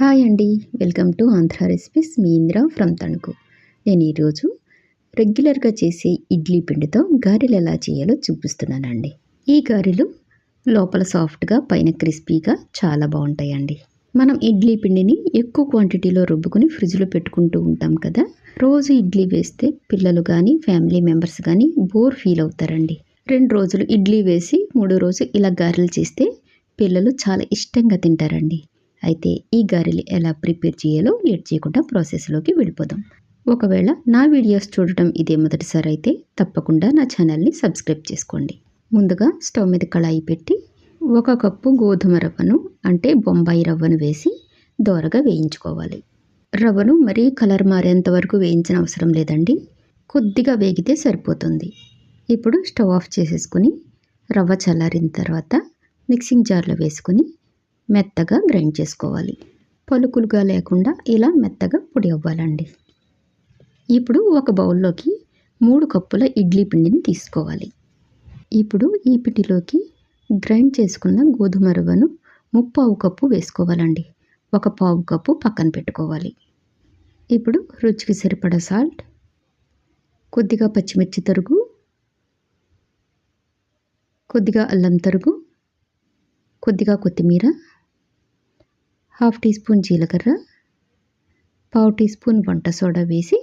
Hi అండి. Welcome to Andhra recipes. Me Indra from Tanuku. నేను ఈరోజు రెగ్యులర్గా చేసే ఇడ్లీ పిండితో గారెలు ఎలా చేయాలో చూపిస్తున్నానండి. ఈ గారెలు లోపల సాఫ్ట్గా పైన క్రిస్పీగా చాలా బాగుంటాయండి. మనం ఇడ్లీ పిండిని ఎక్కువ క్వాంటిటీలో రుబ్బుకుని ఫ్రిడ్జ్లో పెట్టుకుంటూ ఉంటాం కదా. రోజు ఇడ్లీ వేస్తే పిల్లలు కానీ ఫ్యామిలీ మెంబర్స్ కానీ బోర్ ఫీల్ అవుతారండి. రెండు రోజులు ఇడ్లీ వేసి మూడో రోజు ఇలా గారెలు చేస్తే పిల్లలు చాలా ఇష్టంగా తింటారండి. అయితే ఈ గారెలు ఎలా ప్రిపేర్ చేయాలో లేట్ చేయకుండా ప్రాసెస్లోకి వెళ్ళిపోదాం. ఒకవేళ నా వీడియోస్ చూడటం ఇదే మొదటిసారి అయితే తప్పకుండా నా ఛానల్ని సబ్స్క్రైబ్ చేసుకోండి. ముందుగా స్టవ్ మీద కళాయి పెట్టి ఒక కప్పు గోధుమ రవ్వను అంటే బొంబాయి రవ్వను వేసి దోరగా వేయించుకోవాలి. రవ్వను మరీ కలర్ మారేంత వరకు వేయించిన అవసరం లేదండి. కొద్దిగా వేగితే సరిపోతుంది. ఇప్పుడు స్టవ్ ఆఫ్ చేసేసుకుని రవ్వ చల్లారిన తర్వాత మిక్సింగ్ జార్లో వేసుకుని మెత్తగా గ్రైండ్ చేసుకోవాలి. పలుకులుగా లేకుండా ఇలా మెత్తగా పొడి అవ్వాలండి. ఇప్పుడు ఒక బౌల్లోకి మూడు కప్పుల ఇడ్లీ పిండిని తీసుకోవాలి. ఇప్పుడు ఈ పిండిలోకి గ్రైండ్ చేసుకున్న గోధుమ రవ్వను ముప్పావు కప్పు వేసుకోవాలండి. ఒక పావు కప్పు పక్కన పెట్టుకోవాలి. ఇప్పుడు రుచికి సరిపడా సాల్ట్ కొద్దిగా పచ్చిమిర్చి తరుగు కొద్దిగా అల్లం తరుగు కొద్దిగా కొత్తిమీర హాఫ్ టీ స్పూన్ జీలకర్ర పావు టీ స్పూన్ వంట సోడా వేసి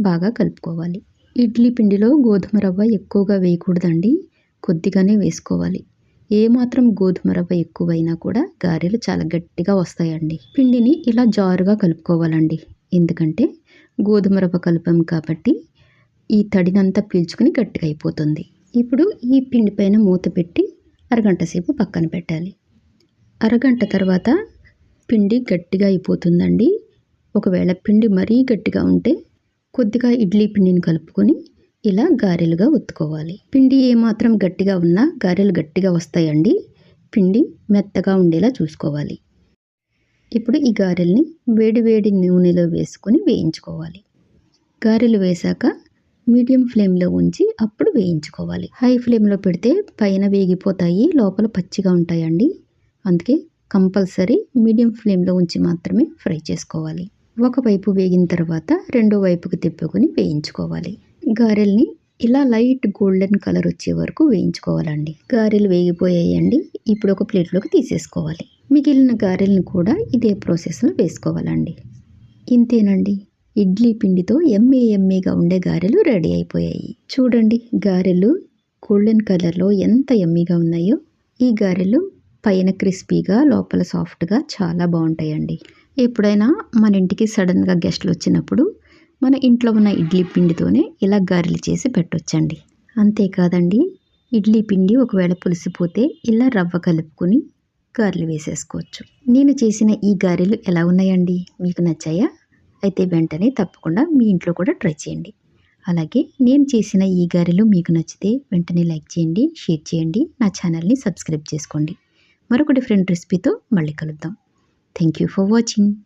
బాగా కలుపుకోవాలి. ఇడ్లీ పిండిలో గోధుమ రవ్వ ఎక్కువగా వేయకూడదండి కొద్దిగానే వేసుకోవాలి. ఏమాత్రం గోధుమ రవ్వ ఎక్కువైనా కూడా గారెలు చాలా గట్టిగా వస్తాయండి. పిండిని ఇలా జారుగా కలుపుకోవాలండి. ఎందుకంటే గోధుమ రవ్వ కలుపాం కాబట్టి ఈ తడినంతా పీల్చుకుని గట్టిగా అయిపోతుంది. ఇప్పుడు ఈ పిండి పైన మూత పెట్టి అరగంట సేపు పక్కన పెట్టాలి. అరగంట తర్వాత పిండి గట్టిగా అయిపోతుందండి. ఒకవేళ పిండి మరీ గట్టిగా ఉంటే కొద్దిగా ఇడ్లీ పిండిని కలుపుకొని ఇలా గారెలుగా ఒత్తుకోవాలి. పిండి ఏమాత్రం గట్టిగా ఉన్నా గారెలు గట్టిగా వస్తాయండి. పిండి మెత్తగా ఉండేలా చూసుకోవాలి. ఇప్పుడు ఈ గారెల్ని వేడి వేడి నూనెలో వేసుకొని వేయించుకోవాలి. గారెలు వేశాక మీడియం ఫ్లేమ్లో ఉంచి అప్పుడు వేయించుకోవాలి. హై ఫ్లేమ్లో పెడితే పైన వేగిపోతాయి లోపల పచ్చిగా ఉంటాయండి. అందుకే కంపల్సరీ మీడియం ఫ్లేమ్లో ఉంచి మాత్రమే ఫ్రై చేసుకోవాలి. ఒకవైపు వేగిన తర్వాత రెండో వైపుకి తిప్పుకొని వేయించుకోవాలి. గారెల్ని ఇలా లైట్ గోల్డెన్ కలర్ వచ్చే వరకు వేయించుకోవాలండి. గారెలు వేగిపోయాయండి ఇప్పుడు ఒక ప్లేట్లోకి తీసేసుకోవాలి. మిగిలిన గారెలను కూడా ఇదే ప్రాసెస్లో వేసుకోవాలండి. ఇంతేనండి. ఇడ్లీ పిండితో ఎమ్మే ఎమ్మేగా ఉండే గారెలు రెడీ అయిపోయాయి. చూడండి గారెలు గోల్డెన్ కలర్లో ఎంత ఎమ్మీగా ఉన్నాయో. ఈ గారెలు పైన క్రిస్పీగా లోపల సాఫ్ట్గా చాలా బాగుంటాయండి. ఎప్పుడైనా మన ఇంటికి సడన్గా గెస్ట్లు వచ్చినప్పుడు మన ఇంట్లో ఉన్న ఇడ్లీ పిండితోనే ఇలా గారెలు చేసి పెట్టొచ్చండి. అంతేకాదండి ఇడ్లీ పిండి ఒకవేళ పులిసిపోతే ఇలా రవ్వ కలుపుకొని గారెలు వేసేసుకోవచ్చు. నేను చేసిన ఈ గారెలు ఎలా ఉన్నాయండి? మీకు నచ్చాయా? అయితే వెంటనే తప్పకుండా మీ ఇంట్లో కూడా ట్రై చేయండి. అలాగే నేను చేసిన ఈ గారెలు మీకు నచ్చితే వెంటనే లైక్ చేయండి షేర్ చేయండి నా ఛానల్ని సబ్స్క్రైబ్ చేసుకోండి. మరొక డిఫరెంట్ రెసిపీతో మళ్ళీ కలుద్దాం. Thank you for watching